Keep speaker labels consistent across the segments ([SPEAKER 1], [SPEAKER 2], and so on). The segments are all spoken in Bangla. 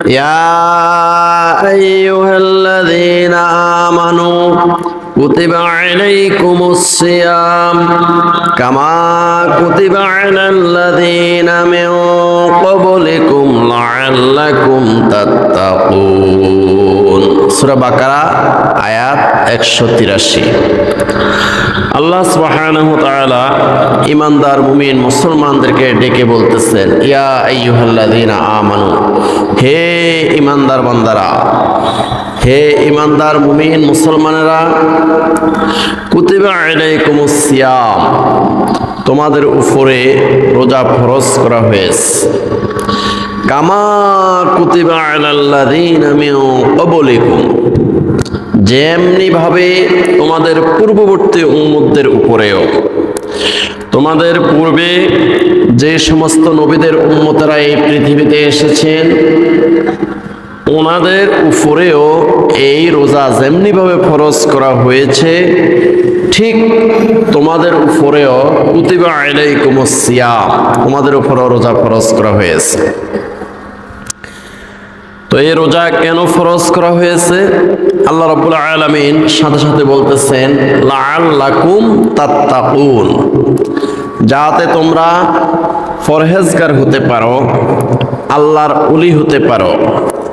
[SPEAKER 1] يا أيها الذين آمنوا كتب عليكم الصيام كما كتب على الذين من قبلكم لعلكم تتقون سورة بقرة আয়াত একশো তিরাশি আল্লাহ সুবহানাহু তাআলা ইমানদার মুমিন মুসলমানদেরকে ডেকে বলতেছেন ইয়া আইয়ুহাল্লাযীনা আমানু হে ইমানদার বান্দারা, হে ইমানদার মুমিন মুসলমানেরা, কুতিবা আলাইকুমুস সিয়াম, তোমাদের উপরে রোজা ফরজ করা হয়েছে। কামা কুতিবা আলাল্লাযীনা মিন ক্বাবলিকুম যেমনি ভাবে তোমাদের পূর্ববর্তী উম্মতদের উপরেও। তোমাদের পূর্বে যে সমস্ত নবীদের উন্মতরা এই পৃথিবীতে এসেছেন, ওনাদের উপরেও এই রোজা যেমনিভাবে ফরজ করা হয়েছে, ঠিক তোমাদের উপরেও কুতিবা আলাইকুম সিয়াম, তোমাদের উপরেও রোজা ফরজ করা হয়েছে। তো এই রোজা কেন ফরজ করা হয়েছে? আল্লাহ রাব্বুল আলামিন সাথে সাথে বলতেছেন, লাআল্লাকুম তাত্তাকুন। যাতে তোমরা ফরহেজগার হতে পারো, আল্লাহর উলি হতে পারো,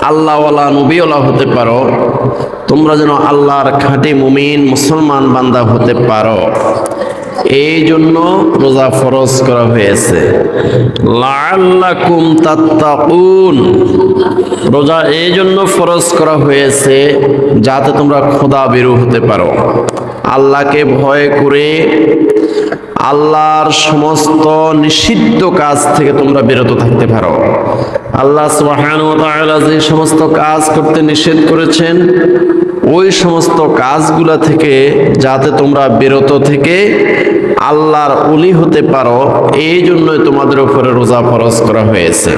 [SPEAKER 1] আল্লাহওয়ালা নবীওয়ালা হতে পারো, তোমরা যেন আল্লাহর খাঁটি মুমিন মুসলমান বান্দা হতে পারো। এই জন্য রোজা ফরজ করা হয়েছে। লাআল্লাকুম তাত্তাকুন। রোজা এই জন্য ফরজ করা হয়েছে যাতে তোমরা খোদা বেরু হতে পারো। আল্লাহকে ভয় করে আল্লাহর সমস্ত নিষিদ্ধ কাজ থেকে তোমরা বিরত থাকতে পারো। আল্লাহ সুবহানাহু ওয়া তাআলা যে সমস্ত কাজ করতে নিষেধ করেছেন ওই সমস্ত কাজগুলা থেকে যাতে তোমরা বিরত থেকে আল্লাহর অলি হতে পারো, এই জন্যই তোমাদের উপরে রোজা ফরজ করা হয়েছে।